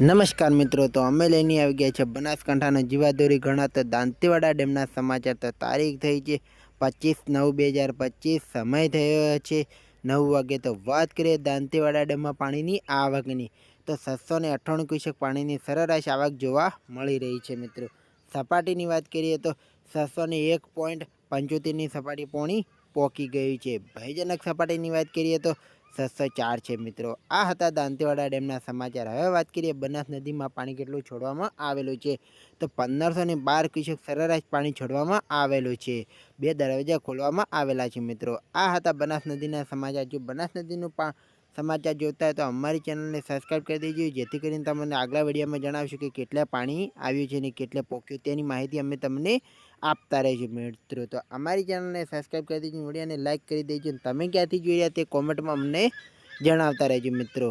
નમસ્કાર મિત્રો, તો અમે લઈને આવી ગયા છે બનાસકાંઠાના જીવાદોરી ગણાતો દાંતીવાડા ડેમના સમાચાર. તો તારીખ થઈ છે પચીસ નવ બે હજાર પચીસ, સમય થયો છે નવ વાગે. તો વાત કરીએ દાંતીવાડા ડેમમાં પાણીની આવકની. તો છસો ને અઠ્ઠાણું ક્યુસેક પાણીની સરેરાશ આવક જોવા મળી રહી છે મિત્રો. સપાટીની વાત કરીએ તો છસો ને એક પોઈન્ટ પંચોતેરની સપાટી પોણી પોકી ગઈ છે. ભયજનક સપાટીની વાત કરીએ તો છસો ચાર છે મિત્રો. આ હતા દાંતીવાડા ડેમના સમાચાર. હવે વાત કરીએ બનાસ નદીમાં પાણી કેટલું છોડવામાં આવેલું છે. તો પંદરસો ને બાર ક્યુસેક સરેરાશ પાણી છોડવામાં આવેલું છે. બે દરવાજા ખોલવામાં આવેલા છે મિત્રો. આ હતા બનાસ નદીના સમાચાર. જો બનાસ નદીનું પા સમાચાર જોતા હોય તો અમારી ચેનલને સબસ્ક્રાઈબ કરી દેજો, જેથી કરીને તમને આગલા વિડીયોમાં જણાવશું કે કેટલા પાણી આવ્યું છે ને કેટલે પોક્યું. તેની માહિતી અમે તમને આપતા રહીશું મિત્રો. તો અમારી ચેનલને સબસ્ક્રાઈબ કરી દેજો, વિડીયોને લાઇક કરી દેજો તમે ક્યાંથી જોઈ રહ્યા તે કોમેન્ટમાં અમને જણાવતા રહેજો મિત્રો.